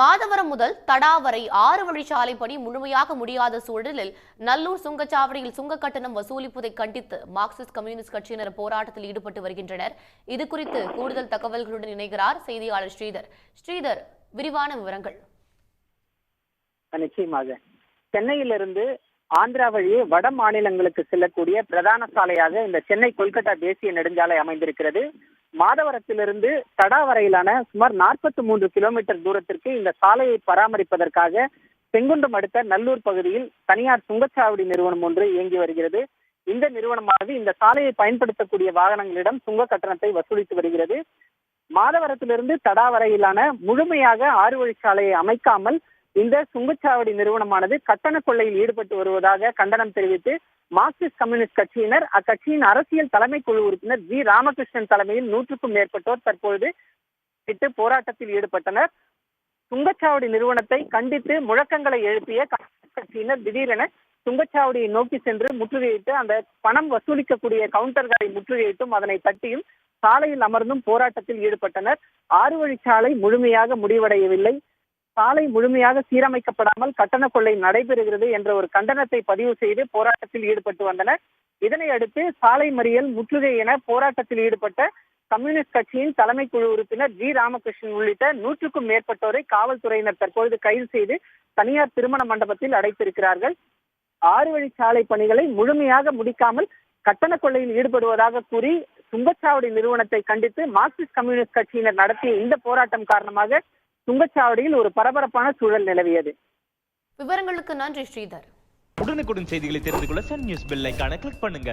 மாதவரம் முதல் தடா வரை ஆறு வழிச்சாலை பணி முழுமையாக முடியாத சூழலில் நல்லூர் சுங்கச்சாவடியில் சுங்க கட்டணம் வசூலிப்பதை கண்டித்து மார்க்சிஸ்ட் கம்யூனிஸ்ட் கட்சியினர் போராட்டத்தில் ஈடுபட்டு வருகின்றனர். இது குறித்து கூடுதல் தகவல்களுடன் இணைகிறார் செய்தியாளர் ஸ்ரீதர். ஸ்ரீதர் விரிவான விவரங்கள். நிச்சயமாக. சென்னையிலிருந்து ஆந்திரா வழியே வட மாநிலங்களுக்கு செல்லக்கூடிய பிரதான சாலையாக இந்த சென்னை கொல்கத்தா தேசிய நெடுஞ்சாலை அமைந்திருக்கிறது. மாதவரத்திலிருந்து தடா வரையிலான சுமார் நாற்பத்தி மூன்று கிலோமீட்டர் தூரத்திற்கு இந்த சாலையை பராமரிப்பதற்காக செங்குன்றம் அடுத்த நல்லூர் பகுதியில் தனியார் சுங்கச்சாவடி நிறுவனம் ஒன்று இயங்கி வருகிறது. இந்த நிறுவனமானது இந்த சாலையை பயன்படுத்தக்கூடிய வாகனங்களிடம் சுங்க கட்டணத்தை வசூலித்து வருகிறது. மாதவரத்திலிருந்து தடா வரையிலான முழுமையாக ஆறு சாலையை அமைக்காமல் இந்த சுங்கச்சாவடி நிறுவனமானது கட்டண கொள்ளையில் ஈடுபட்டு வருவதாக கண்டனம் தெரிவித்து மார்க்சிஸ்ட் கம்யூனிஸ்ட் கட்சியினர் அக்கட்சியின் அரசியல் தலைமை குழு உறுப்பினர் ஜி. ராமகிருஷ்ணன் தலைமையில் நூற்றுக்கும் மேற்பட்டோர் தற்பொழுது இட்டு போராட்டத்தில் ஈடுபட்டனர். சுங்கச்சாவடி நிறுவனத்தை கண்டித்து முழக்கங்களை எழுப்பிய கட்சியினர் திடீரென சுங்கச்சாவடியை நோக்கி சென்று முற்றுகையிட்டு அந்த பணம் வசூலிக்கக்கூடிய கவுண்டர்களை முற்றுகையிட்டும் அதனை தட்டியும் சாலையில் அமர்ந்தும் போராட்டத்தில் ஈடுபட்டனர். ஆறு வழிச்சாலை முழுமையாக முடிவடையவில்லை. சாலை முழுமையாக சீரமைக்கப்படாமல் கட்டண கொள்ளை நடைபெறுகிறது என்ற ஒரு கண்டனத்தை பதிவு செய்து போராட்டத்தில் ஈடுபட்டு வந்தனர். இதனை அடுத்து சாலை மறியல் முற்றுகை என போராட்டத்தில் ஈடுபட்ட கம்யூனிஸ்ட் கட்சியின் தலைமை குழு உறுப்பினர் ஜி ராமகிருஷ்ணன் உள்ளிட்ட நூற்றுக்கும் மேற்பட்டோரை காவல்துறையினர் தற்பொழுது கைது செய்து தனியார் திருமண மண்டபத்தில் அடைத்திருக்கிறார்கள். ஆறு வழி சாலை பணிகளை முழுமையாக முடிக்காமல் கட்டண கொள்ளையில் ஈடுபடுவதாக கூறி சுங்கச்சாவடி நிறுவனத்தை கண்டித்து மார்க்சிஸ்ட் கம்யூனிஸ்ட் கட்சியினர் நடத்திய இந்த போராட்டம் காரணமாக சுங்கச்சாவடியில் ஒரு பரபரப்பான சூழல் நிலவியது. விவரங்களுக்கு நன்றி ஸ்ரீதர். உடனுக்குடன் செய்திகளை தெரிந்து கொள்ள சன் நியூஸ் பெல் ஐகானை கிளிக் பண்ணுங்க.